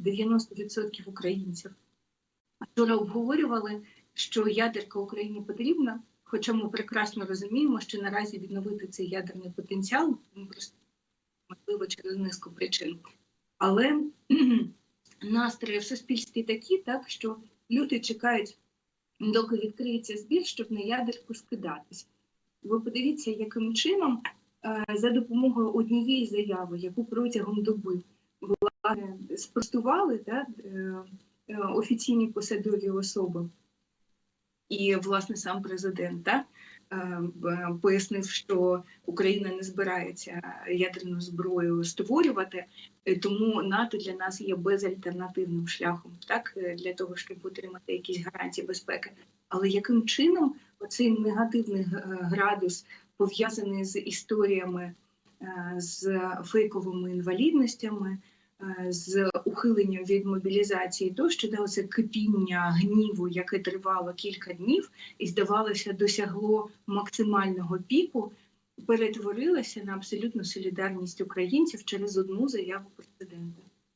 90% українців. Вчора обговорювали, що ядерка Україні потрібна, хоча ми прекрасно розуміємо, що наразі відновити цей ядерний потенціал ну, просто можливо через низку причин. Але настрої в суспільстві такі, так що люди чекають, доки відкриється збір, щоб на ядерку скидатись. Ви подивіться, яким чином е, за допомогою однієї заяви, яку протягом доби була спростували да, е, е, офіційні посадові особи, і власне сам президент да, е, пояснив, що Україна не збирається ядерну зброю створювати, тому НАТО для нас є безальтернативним шляхом, так для того, щоб отримати якісь гарантії безпеки. Але яким чином оцей негативний градус пов'язаний з історіями, з фейковими інвалідностями, з ухиленням від мобілізації, тощо да, оце кипіння гніву, яке тривало кілька днів, і здавалося, досягло максимального піку, перетворилося на абсолютну солідарність українців через одну заяву президента.